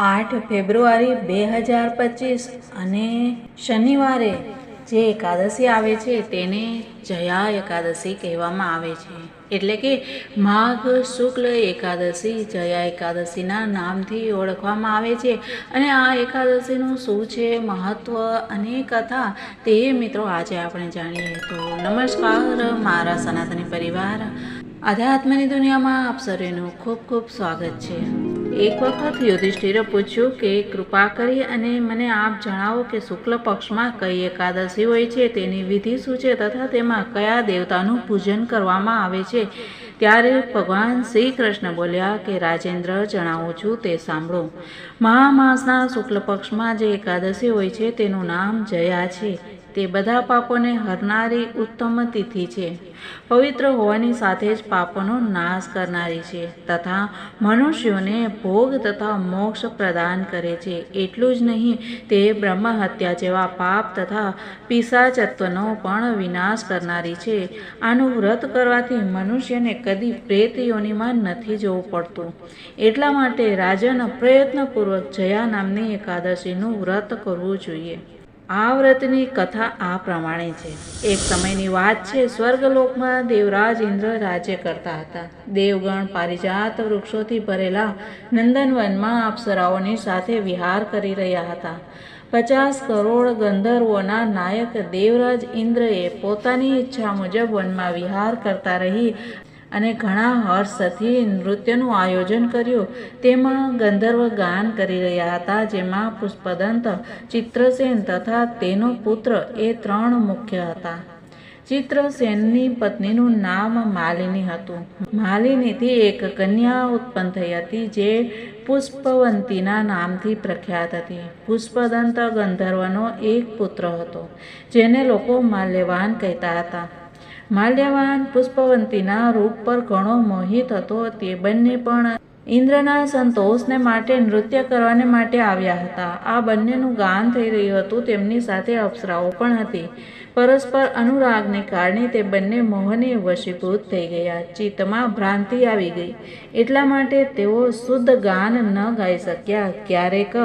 આઠ ફેબ્રુઆરી બે હજાર પચીસ અને શનિવારે જે એકાદશી આવે છે તેને જયા એકાદશી કહેવામાં આવે છે. એટલે કે માઘ, શુક્લ એકાદશી, જયા એકાદશીના નામથી ઓળખવામાં આવે છે. અને આ એકાદશીનું શું છે મહત્ત્વ અને કથા તે મિત્રો આજે આપણે જાણીએ. તો નમસ્કાર, મારા સનાતની પરિવાર. આધ્યાત્મની દુનિયામાં આપ સર્વેનું ખૂબ ખૂબ સ્વાગત છે. એક વખત યુધિષ્ઠિરે પૂછ્યું કે, કૃપા કરી અને મને આપ જણાવો કે શુક્લ પક્ષમાં કઈ એકાદશી હોય છે, તેની વિધિ શું છે તથા તેમાં કયા દેવતાનું પૂજન કરવામાં આવે છે? ત્યારે ભગવાન શ્રી કૃષ્ણ બોલ્યા કે, રાજેન્દ્ર, જણાવું છું તે સાંભળો. મહામાસના શુક્લ પક્ષમાં જે એકાદશી હોય છે તેનું નામ જયા છે. તે બધા પાપોને હરનારી ઉત્તમ તિથિ છે. પવિત્ર હોવાની સાથે જ પાપોનો નાશ કરનારી છે તથા મનુષ્યોને ભોગ તથા મોક્ષ પ્રદાન કરે છે. એટલું જ નહીં, તે બ્રહ્મ હત્યા જેવા પાપ તથા પિશાચત્વનો પણ વિનાશ કરનારી છે. આનું વ્રત કરવાથી મનુષ્યને કદી પ્રેત યોનિમાં નથી જવું પડતું. એટલા માટે રાજન પ્રયત્નપૂર્વક જયા નામની એકાદશીનું વ્રત કરવું જોઈએ. આ વ્રતની કથા આ પ્રમાણે છે. એક સમયની વાત છે, સ્વર્ગલોકમાં દેવરાજ ઇન્દ્ર રાજ્ય કરતા હતા. દેવગણ પારિજાત વૃક્ષોથી ભરેલા નંદનવનમાં અપ્સરાઓની સાથે વિહાર કરી રહ્યા હતા. પચાસ કરોડ ગંધર્વોના નાયક દેવરાજ ઇન્દ્રએ પોતાની ઈચ્છા મુજબ વનમાં વિહાર કરતા રહી અને ઘણા હર્ષથી નૃત્યનું આયોજન કર્યું. તેમાં ગંધર્વ ગાન કરી રહ્યા હતા, જેમાં પુષ્પદંત, ચિત્રસેન તથા તેનો પુત્ર એ ત્રણ મુખ્ય હતા. ચિત્રસેનની પત્નીનું નામ માલિની હતું. માલિનીથી એક કન્યા ઉત્પન્ન થઈ હતી, જે પુષ્પવંતીના નામથી પ્રખ્યાત હતી. પુષ્પદંત ગંધર્વનો એક પુત્ર હતો, જેને લોકો માલ્યવાન કહેતા હતા. માલ્યવાન પુષ્પવંતીના રૂપ પર ઘણો મોહિત હતો. તે બંને પણ ઇન્દ્રના સંતોષને માટે નૃત્ય કરવાને માટે આવ્યા હતા. આ બંનેનું ગાન થઈ રહ્યું હતું, તેમની સાથે અપ્સરાઓ પણ હતી. પરસ્પર અનુરાગને કારણે તે બંને મોહને વશીભૂત થઈ ગયા. ચિત્તમાં ભ્રાંતિ આવી ગઈ. એટલા માટે તેઓ શુદ્ધ ગાન ન ગાઈ શક્યા. ક્યારેક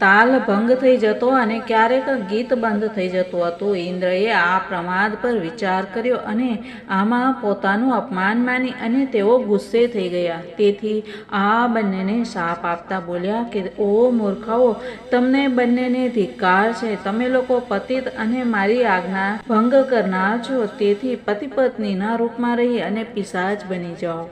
તાલ ભંગ થઈ જતો અને ક્યારેક ગીત બંધ થઈ જતું હતું. ઇન્દ્રએ આ પ્રમાદ પર વિચાર કર્યો અને આમાં પોતાનું અપમાન માની અને તેઓ ગુસ્સે થઈ ગયા. તેથી આ બંનેને શાપ આપતા બોલ્યા કે, ઓ મૂર્ખાઓ, તમને બંનેને ધિક્કાર છે. તમે લોકો પતિત અને મારી આજ્ઞા ભંગ કરનાર છો. તેથી પતિ પત્નીના રૂપમાં રહી અને પિશાચ બની જાઓ.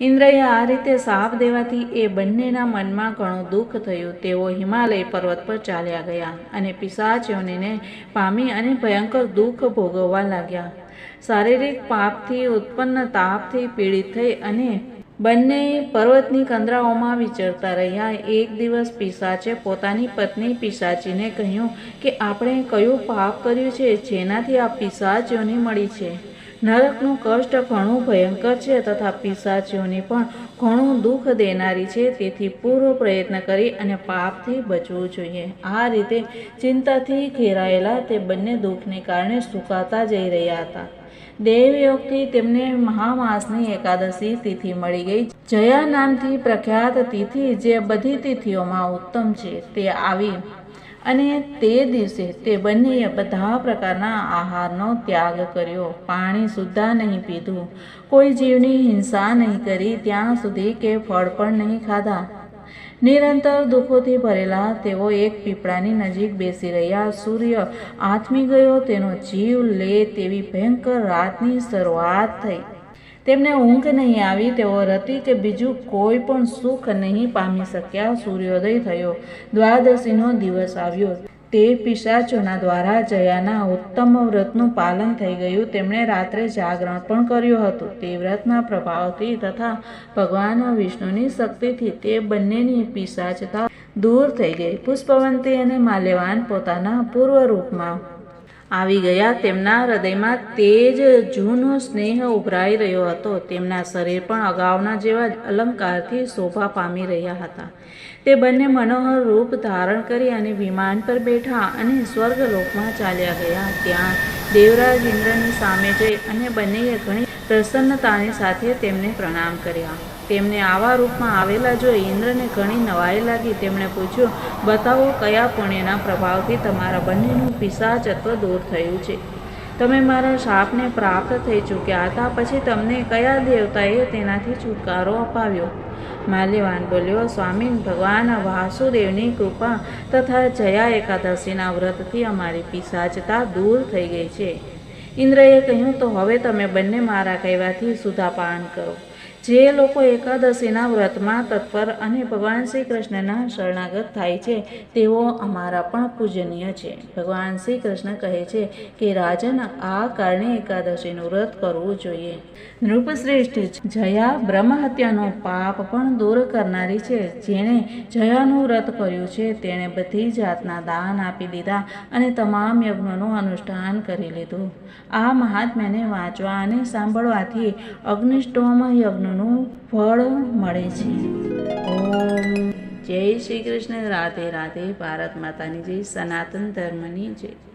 ઇન્દ્રએ આ રીતે સાપ દેવાથી એ બંનેના મનમાં ઘણું દુઃખ થયું. તેઓ હિમાલય પર્વત પર ચાલ્યા ગયા અને પિશાચ પામી અને ભયંકર દુઃખ ભોગવવા લાગ્યા. શારીરિક પાપથી ઉત્પન્ન તાપથી પીડિત થઈ અને બંને પર્વતની કંદરાઓમાં વિચરતા રહ્યા. એક દિવસ પિશાચે પોતાની પત્ની પિશાચીને કહ્યું કે, આપણે કયું પાપ કર્યું છે જેનાથી આ પિશાચ યોની મળી છે? નરકનું કષ્ટ ઘણું ભયંકર છે તથા પિશાચીઓની પણ ઘણું દુઃખ દેનારી છે. તેથી પૂરો પ્રયત્ન કરી અને પાપથી બચવું જોઈએ. આ રીતે ચિંતાથી ઘેરાયેલા તે બંને દુઃખને કારણે સુકાતા જઈ રહ્યા હતા. દેવયોગથી તેમને મહામાસની એકાદશી તિથિ મળી ગઈ. જયા નામથી પ્રખ્યાત તિથિ જે બધી તિથિઓમાં ઉત્તમ છે તે આવી અને તે દિવસે તે બંનેએ બધા પ્રકારના આહારનો ત્યાગ કર્યો. પાણી સુદ્ધા નહીં પીધું. કોઈ જીવની હિંસા નહીં કરી ત્યાં સુધી કે ફળ પણ નહીં ખાધા. નિરંતર દુઃખોથી ભરેલા તેઓ એક પીપળાની નજીક બેસી રહ્યા. સૂર્ય આથમી ગયો. તેનો જીવ લે તેવી ભયંકર રાતની શરૂઆત થઈ. તેમને ઊંઘ નહીં આવી, તેઓ રતિ કે બીજું કોઈ પણ સુખ નહીં પામી શક્યા. સૂર્યોદય થયો. દ્વાદશીનો દિવસ આવ્યો. તે પિશાચોના દ્વારા જયાના ઉત્તમ વ્રતનું પાલન થઈ ગયું. તેમણે રાત્રે જાગરણ પણ કર્યું હતું. તે વ્રતના પ્રભાવથી તથા ભગવાન વિષ્ણુની શક્તિથી તે બંનેની પિશાચતા દૂર થઈ ગઈ. પુષ્પવંતી અને માલ્યવાન પોતાના પૂર્વ રૂપમાં આવી ગયા. તેમના હૃદયમાં તેજ, જૂનો સ્નેહ ઉભરાઈ રહ્યો હતો. તેમના શરીર પણ અગાઉના જેવા જ અલંકારથી શોભા પામી રહ્યા હતા. તે બંને મનોહર રૂપ ધારણ કરી અને વિમાન પર બેઠા અને સ્વર્ગલોકમાં ચાલ્યા ગયા. ત્યાં દેવરાજ ઇન્દ્રની સામે જઈ અને બંનેએ ઘણી પ્રસન્નતાની સાથે તેમને પ્રણામ કર્યા. તેમને આવા રૂપમાં આવેલા જોઈ ઇન્દ્રને ઘણી નવાઈ લાગી. તેમણે પૂછ્યું, બતાવો કયા પુણ્યના પ્રભાવથી તમારા બંનેનું પિશાચત્વ દૂર થયું છે? તમે મારા શાપને પ્રાપ્ત થઈ ચૂક્યા હતા, પછી તમને કયા દેવતાએ તેનાથી છુટકારો અપાવ્યો? માલ્યવાન બોલ્યો સ્વામી ભગવાન વાસુદેવની કૃપા તથા જયા એકાદશીના વ્રતથી અમારી પિશાચતા દૂર થઈ ગઈ છે. ઇન્દ્રએ કહ્યું, તો હવે તમે બંને મારા કહેવાથી સુધાપાન કરો. જે લોકો એકાદશીના વ્રતમાં તત્પર અને ભગવાન શ્રી કૃષ્ણના શરણાગત થાય છે, તેઓ અમારા પણ પૂજનીય છે. ભગવાન શ્રી કૃષ્ણ કહે છે કે, રાજન, આ કારણે એકાદશીનું વ્રત કરવું જોઈએ. નૃપશ્રેષ્ઠ જયા બ્રહ્મહત્યાનો પાપ પણ દૂર કરનારી છે. જેણે જયાનું વ્રત કર્યું છે, તેણે બધી જાતના દાન આપી દીધા અને તમામ યજ્ઞોનું અનુષ્ઠાન કરી લીધું. આ મહાત્મ્યને વાંચવા અને સાંભળવાથી અગ્નિષ્ટોમ યજ્ઞનું ફળ મળે છે. ઓમ. જય શ્રી કૃષ્ણ. રાધે રાધે. ભારત માતાની જય. સનાતન ધર્મની જય.